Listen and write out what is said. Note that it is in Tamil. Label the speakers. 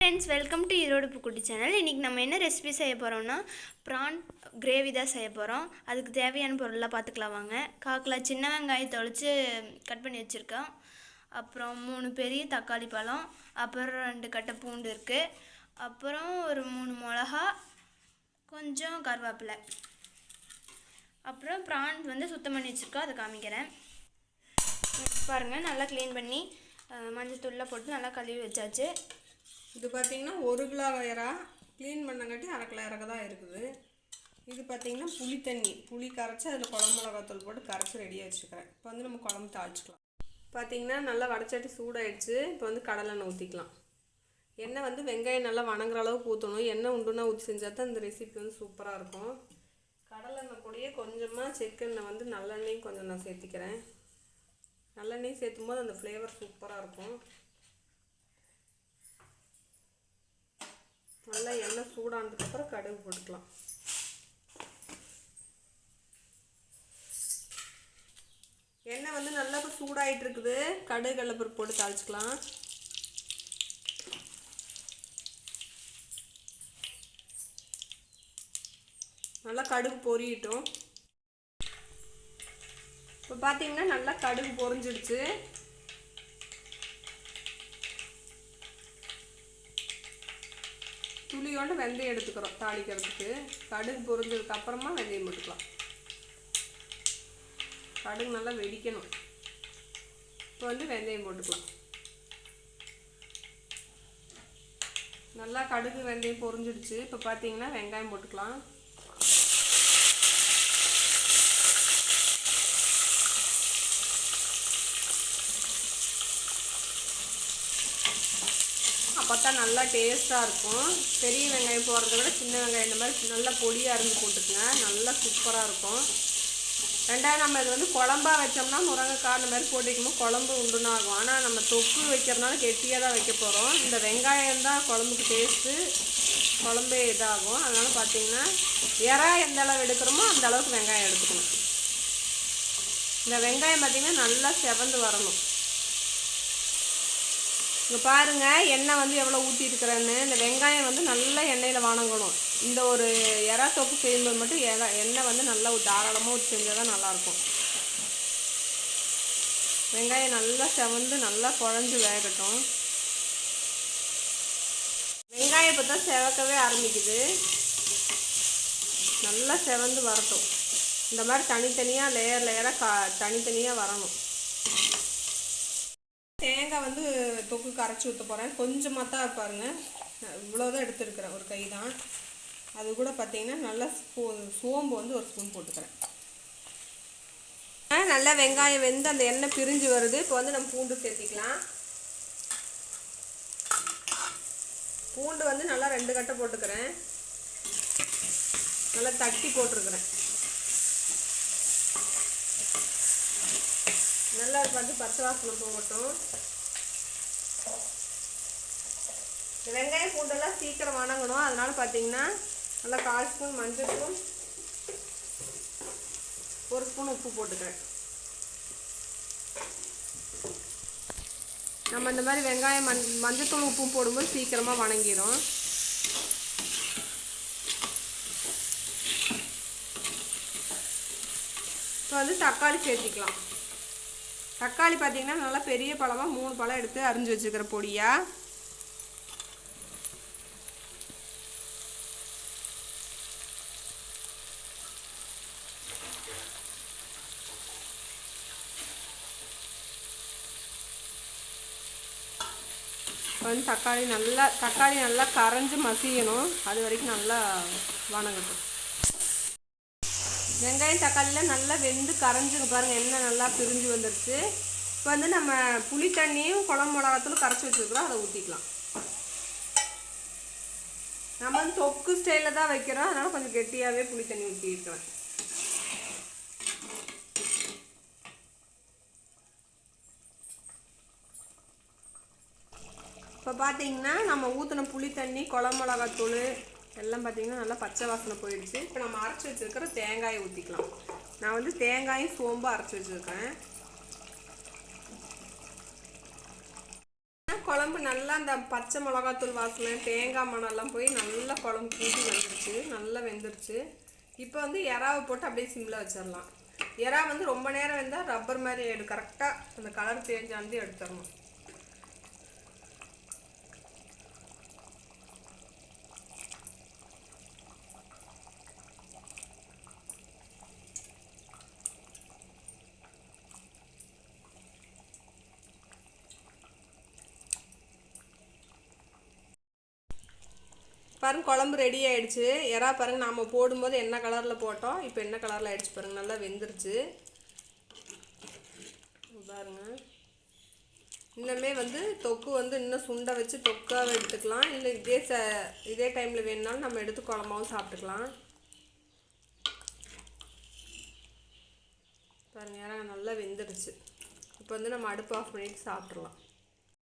Speaker 1: ஃப்ரெண்ட்ஸ் வெல்கம் டு ஈரோடு புக்குட்டி சேனல் இன்றைக்கி நம்ம என்ன ரெசிபி செய்ய போகிறோம்னா ப்ரான் கிரேவி தான் செய்ய போகிறோம் அதுக்கு தேவையான பொருள்லாம் பார்த்துக்கலாம் வாங்க. காக்கில் சின்ன வெங்காயம் தொளிச்சு கட் பண்ணி வச்சுருக்கோம். அப்புறம் மூணு பெரிய தக்காளி பழம் அப்புறம் ரெண்டு கட்டை பூண்டு இருக்குது அப்புறம் ஒரு மூணு மிளகா கொஞ்சம் கருவேப்பிலை. அப்புறம் ப்ரான் வந்து சுத்தம் பண்ணி வச்சுருக்கோம். அதை காமிக்கிறேன். பாருங்கள் நல்லா க்ளீன் பண்ணி மஞ்சள் தூள்லாம் போட்டு நல்லா கழுவி வச்சாச்சு.
Speaker 2: இது பார்த்தீங்கன்னா ஒரு கிலோ வயரா க்ளீன் பண்ணங்காட்டி அரை கிலோ இறக்க தான் இருக்குது. இது பார்த்தீங்கன்னா புளி தண்ணி. புளி கரைச்சி அதில் குழம்பு மிளகாத்தூள் போட்டு கரைச்சி ரெடியாக வச்சுக்கிறேன். இப்போ வந்து நம்ம குழம்பு தாளிச்சிக்கலாம். பார்த்திங்கன்னா நல்லா வடச்சட்டி சூடாயிடுச்சு. இப்போ வந்து கடலெண்ணெய் ஊற்றிக்கலாம் எண்ணெய் வந்து வெங்காயம் நல்லா வணங்குற அளவுக்கு ஊற்றணும் எண்ணெய் உண்டுனா ஊற்றி செஞ்சால் தான் இந்த ரெசிபி வந்து சூப்பராக இருக்கும். கடலெண்ணெய் கூடயே கொஞ்சமாக செக்கெண்ணெய் வந்து நல்லெண்ணெயும் கொஞ்சம் நான் சேர்த்திக்கிறேன். நல்லெண்ணெயும் சேர்த்தும் போது அந்த ஃப்ளேவர் சூப்பராக இருக்கும். நல்லா எண்ணெய் சூடானதுக்கப்புறம் கடுகு போட்டுக்கலாம். எண்ணெய் வந்து நல்லா இப்போ சூடாயிட்டு இருக்குது கடுகு கடலப்பருப்பு போட்டு தாளிச்சிக்கலாம். நல்லா கடுகு பொரியட்டும் இப்போ பார்த்தீங்கன்னா நல்லா கடுகு பொரிஞ்சிடுச்சு துளியோண்டு வெந்தயம் எடுத்துக்கிறோம் தாளிக்கிறதுக்கு. கடுகு பொரிஞ்சதுக்கு அப்புறமா வெந்தயம் போட்டுக்கலாம். கடுகு நல்லா வெடிக்கணும். இப்போ வந்து வெந்தயம் போட்டுக்கலாம். நல்லா கடுகு வெந்தயம் பொரிஞ்சிடுச்சு. இப்போ பார்த்தீங்கன்னா வெங்காயம் போட்டுக்கலாம். அப்போ நல்லா டேஸ்ட்டாக இருக்கும். பெரிய வெங்காயம் போடுறத விட சின்ன வெங்காயம் இந்த மாதிரி நல்லா பொடியாக இருந்து போட்டுக்குங்க. நல்லா சூப்பராக இருக்கும். ரெண்டாவது நம்ம இது வந்து குழம்பா வச்சோம்னா முருங்கைக்காய் அந்த மாதிரி போட்டுக்கும்போது குழம்பு உண்டுன்னு ஆகும். ஆனால் நம்ம தொக்கு வைக்கிறதுனால கெட்டியாக தான் வைக்க போகிறோம் இந்த வெங்காயம் தான் குழம்புக்கு டேஸ்ட்டு குழம்பே இதாகும். அதனால் பார்த்தீங்கன்னா இறா எந்த அளவு எடுக்கிறோமோ அந்த அளவுக்கு வெங்காயம் எடுத்துக்கணும். இந்த வெங்காயம் பார்த்திங்கன்னா நல்லா செவந்து வரணும். இங்கே பாருங்கள் எண்ணெய் வந்து எவ்வளோ ஊற்றிருக்கிறேன்னு இந்த வெங்காயம் வந்து நல்லா எண்ணெயில் வணங்கணும். இந்த ஒரு எறா தொப்பு செய்யும்போது மட்டும் எற எண்ணெய் வந்து நல்லா தாராளமாக ஊற்றி செஞ்சால் தான் நல்லாயிருக்கும். வெங்காயம் நல்லா செவந்து நல்லா குழஞ்சு வேகட்டும். வெங்காயம் இப்போ தான் செவக்கவே ஆரம்பிக்குது. நல்லா செவந்து வரட்டும். இந்த மாதிரி தனித்தனியாக லேயர் லேயராக கா தனித்தனியாக வரணும். தேங்காய் வந்து தொக்கு கரைச்சி ஊற்ற போகிறேன் கொஞ்சமாக தான் பாருங்க. இவ்வளோதான் எடுத்துருக்குறேன். ஒரு கை தான். அது கூட பார்த்தீங்கன்னா நல்லா ஸ்பூ சோம்பு வந்து ஒரு ஸ்பூன் போட்டுக்கிறேன். நல்லா வெங்காயம் வெந்து அந்த எண்ணெய் பிரிஞ்சு வருது. இப்போ வந்து நம்ம பூண்டு சேர்த்திக்கலாம். பூண்டு வந்து நல்லா ரெண்டு கட்டை போட்டுக்கிறேன். நல்லா தட்டி போட்டிருக்கிறேன். நல்லா பார்த்து பச்சை வாசனை போகட்டும் இந்த வெங்காயம் பூண்டெல்லாம் சீக்கிரம் வணங்கணும். அதனால பார்த்தீங்கன்னா நல்லா கால் ஸ்பூன் மஞ்சள் ஸ்பூன் ஒரு ஸ்பூன் உப்பு போட்டுக்கிறேன். நம்ம இந்த மாதிரி வெங்காயம் மஞ் மஞ்சத்தூள் உப்பும் போடும்போது சீக்கிரமாக வணங்கிடும் இப்போ வந்து தக்காளி சேர்த்திக்கலாம். தக்காளி பார்த்தீங்கன்னா நல்லா பெரிய பழமாக மூணு பழம் எடுத்து அரிஞ்சு வச்சுக்கிற பொடியா? இப்போ வந்து தக்காளி நல்லா தக்காளி நல்லா கரைஞ்சி மசியணும். அது வரைக்கும் நல்லா வணங்கட்டும். வெங்காயம் தக்காளிலாம் நல்லா வெந்து கரைஞ்சுங்க பாருங்கள் எண்ணெய் நல்லா பிரிஞ்சு வந்துடுச்சு இப்போ வந்து நம்ம புளி தண்ணியும் குழம்பு மிளகாத்தூள் கரைச்சி வச்சுருக்குறோம். அதை ஊற்றிக்கலாம் நம்ம வந்து தொக்கு ஸ்டைலில் தான் வைக்கிறோம். அதனால் கொஞ்சம் கெட்டியாகவே புளி தண்ணி ஊற்றிருக்கிறேன் இப்போ பார்த்தீங்கன்னா நம்ம ஊற்றின புளி தண்ணி குழம்பு மிளகாத்தூள் எல்லாம் பார்த்தீங்கன்னா நல்லா பச்சை வாசனை போயிடுச்சு. இப்போ நம்ம அரைச்சி வச்சுருக்கிற தேங்காயை ஊற்றிக்கலாம் நான் வந்து தேங்காயும் சோம்பும் அரைச்சி வச்சுருக்கேன். குழம்பு நல்லா அந்த பச்சை மிளகாத்தூள் வாசனை தேங்காய் மணம்லாம் போய் நல்லா குழம்பு கூட்டி வந்துருச்சு. நல்லா வெந்துருச்சு. இப்போ வந்து இறாவை போட்டு அப்படியே சிம்மில் வச்சிடலாம். இறா வந்து ரொம்ப நேரம் வெந்தால் ரப்பர் மாதிரி எடு கரெக்டாக அந்த கலர் தேஞ்சாந்து எடுத்துடணும். பாருங்க குழம்பு ரெடி ஆகிடுச்சு எறா பாருங்க நாம் போடும்போது என்ன கலரில் போட்டோம்? இப்போ என்ன கலரில் ஆயிடுச்சு பாருங்க நல்லா வெந்துருச்சு. பாருங்க. இன்னுமே வந்து தொக்கு வந்து இன்னும் சுண்டை வச்சு தொக்காக எடுத்துக்கலாம். இல்லை இதே ச இதே டைமில் வேணுனாலும் நம்ம எடுத்து குழம்பாவும் சாப்பிட்டுக்கலாம். பாருங்க எறா நல்லா வெந்துருச்சு. இப்போ வந்து நம்ம அடுப்பு ஆஃப் பண்ணிட்டு சாப்பிட்றலாம்